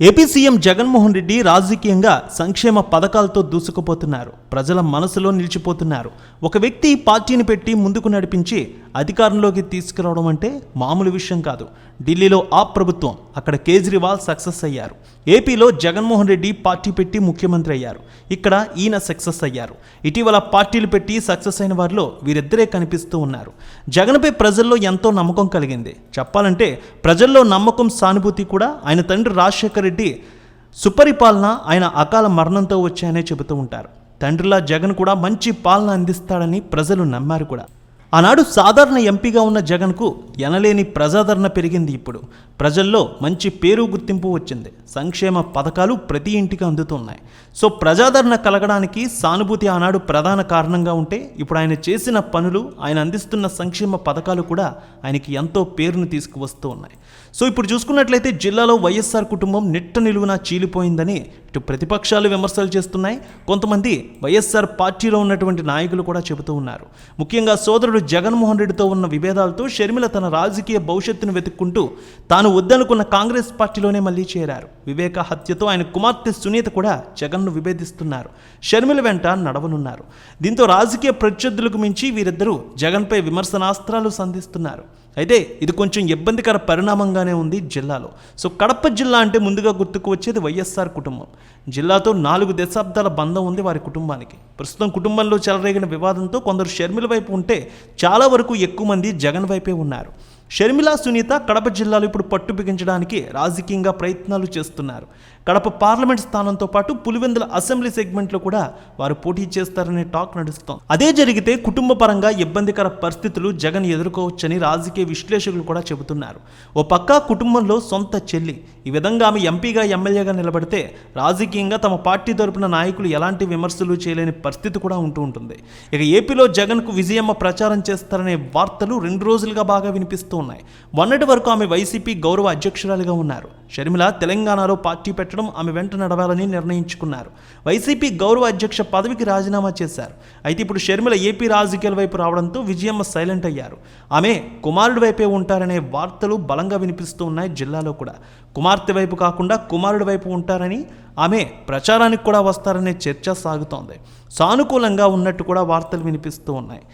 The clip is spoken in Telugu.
ఏపీ సీఎం జగన్మోహన్ రెడ్డి రాజకీయంగా సంక్షేమ పథకాలతో దూసుకుపోతున్నారు. ప్రజల మనసులో నిలిచిపోతున్నారు. ఒక వ్యక్తి పార్టీని పెట్టి ముందుకు నడిపించి అధికారంలోకి తీసుకురావడం అంటే మామూలు విషయం కాదు. ఢిల్లీలో ఆ ప్రభుత్వం అక్కడ కేజ్రీవాల్ సక్సెస్ అయ్యారు. ఏపీలో జగన్మోహన్ రెడ్డి పార్టీ పెట్టి ముఖ్యమంత్రి అయ్యారు. ఇక్కడ ఈయన సక్సెస్ అయ్యారు. ఇటీవల పార్టీలు పెట్టి సక్సెస్ అయిన వారిలో వీరిద్దరే కనిపిస్తూ ఉన్నారు. జగన్పై ప్రజల్లో ఎంతో నమ్మకం కలిగింది. చెప్పాలంటే ప్రజల్లో నమ్మకం సానుభూతి కూడా ఆయన తండ్రి రాజశేఖర్ రెడ్డి సుపరిపాలన ఆయన అకాల మరణంతో వచ్చాయనే చెబుతూ ఉంటారు. తండ్రిలా జగన్ కూడా మంచి పాలన అందిస్తాడని ప్రజలు నమ్మారు కూడా. ఆనాడు సాధారణ ఎంపీగా ఉన్న జగన్కు ఎనలేని ప్రజాదరణ పెరిగింది ఇప్పుడు. ప్రజల్లో మంచి పేరు గుర్తింపు వచ్చింది. సంక్షేమ పథకాలు ప్రతి ఇంటికి అందుతున్నాయి. సో ప్రజాదరణ కలగడానికి సానుభూతి ఆనాడు ప్రధాన కారణంగా ఉంటే ఇప్పుడు ఆయన చేసిన పనులు ఆయన అందిస్తున్న సంక్షేమ పథకాలు కూడా ఆయనకి ఎంతో పేరును తీసుకువస్తూ ఉన్నాయి. సో ఇప్పుడు చూసుకున్నట్లయితే జిల్లాలో వైఎస్ఆర్ కుటుంబం నిట్ట నిలువున చీలిపోయిందని ఇటు ప్రతిపక్షాలు విమర్శలు చేస్తున్నాయి. కొంతమంది వైఎస్ఆర్ పార్టీలో ఉన్నటువంటి నాయకులు కూడా చెబుతూ ఉన్నారు. ముఖ్యంగా సోదరుడు జగన్మోహన్ రెడ్డితో ఉన్న విభేదాలతో షర్మిల తన రాజకీయ భవిష్యత్తును వెతుక్కుంటూ తాను వద్దనుకున్న కాంగ్రెస్ పార్టీలోనే మళ్ళీ చేరారు. వివేక హత్యతో ఆయన కుమార్తె సునీత కూడా జగన్ను విభేదిస్తున్నారు. షర్మిల వెంట నడవనున్నారు. దీంతో రాజకీయ ప్రత్యర్థులకు మించి వీరిద్దరూ జగన్పై విమర్శనాస్త్రాలు సంధిస్తున్నారు. అయితే ఇది కొంచెం ఇబ్బందికర పరిణామంగానే ఉంది జిల్లాలో. సో కడప జిల్లా అంటే ముందుగా గుర్తుకు వచ్చేది వైఎస్ఆర్ కుటుంబం. జిల్లాతో నాలుగు దశాబ్దాల బంధం ఉంది వారి కుటుంబానికి. ప్రస్తుతం కుటుంబంలో చెలరేగిన వివాదంతో కొందరు షర్మిల వైపు ఉంటే చాలా వరకు ఎక్కువ మంది జగన్ వైపే ఉన్నారు. షర్మిల సునీత కడప జిల్లాలో ఇప్పుడు పట్టు బిగించడానికి రాజకీయంగా ప్రయత్నాలు చేస్తున్నారు. కడప పార్లమెంట్ స్థానంతో పాటు పులివెందుల అసెంబ్లీ సెగ్మెంట్లో కూడా వారు పోటీ చేస్తారనే టాక్ నడుస్తోంది. అదే జరిగితే కుటుంబ పరంగా ఇబ్బందికర పరిస్థితులు జగన్ ఎదుర్కోవచ్చని రాజకీయ విశ్లేషకులు కూడా చెబుతున్నారు. ఓ పక్క కుటుంబంలో సొంత చెల్లి ఈ విధంగా ఆమె ఎంపీగా ఎమ్మెల్యేగా నిలబడితే రాజకీయంగా తమ పార్టీ తరపున నాయకులు ఎలాంటి విమర్శలు చేయలేని పరిస్థితి కూడా ఉంటూ ఉంటుంది. ఇక ఏపీలో జగన్కు విజయమ్మ ప్రచారం చేస్తారనే వార్తలు రెండు రోజులుగా బాగా వినిపిస్తూ ఉన్నాయి మొన్నటి వరకు ఆమె వైసీపీ గౌరవ అధ్యక్షురాలిగా ఉన్నారు. షర్మిల తెలంగాణలో పార్టీ పెట్టడం ఆమె వెంట నడవాలని నిర్ణయించుకున్నారు. వైసీపీ గౌరవ అధ్యక్ష పదవికి రాజీనామా చేశారు. అయితే ఇప్పుడు షర్మిల ఏపీ రాజకీయాల వైపు రావడంతో విజయమ్మ సైలెంట్ అయ్యారు. ఆమె కుమారుడి వైపే ఉంటారనే వార్తలు బలంగా వినిపిస్తూ ఉన్నాయి జిల్లాలో కూడా. కుమార్తె వైపు కాకుండా కుమారుడి వైపు ఉంటారని ఆమె ప్రచారానికి కూడా వస్తారనే చర్చ సాగుతోంది. సానుకూలంగా ఉన్నట్టు కూడా వార్తలు వినిపిస్తూ ఉన్నాయి